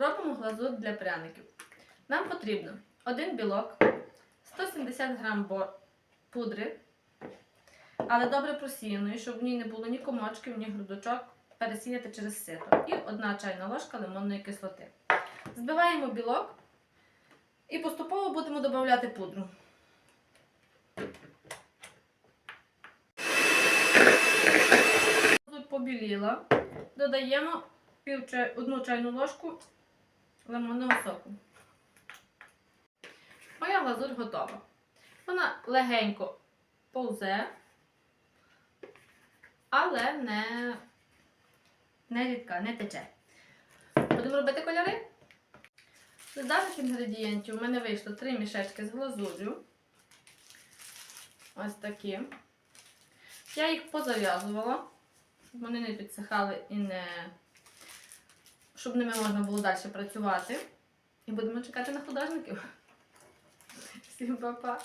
Робимо глазур для пряників. Нам потрібно один білок, 170 грам пудри, але добре просіяної, щоб в ній не було ні комочків, ні грудочок, пересіяти через сито. І одна чайна ложка лимонної кислоти. Збиваємо білок і поступово будемо додавати пудру. Тут побіліла. Додаємо одну чайну ложку лимонного соку. Моя глазурь готова. Вона легенько повзе, але не, не рідка, не тече. Будемо робити кольори. З даних інгредієнтів у мене вийшло 3 мішечки з глазур'ю. Ось такі. Я їх позав'язувала, щоб вони не підсихали і не. Щоб ними можна було далі працювати. І будемо чекати на художників. Всім па-па!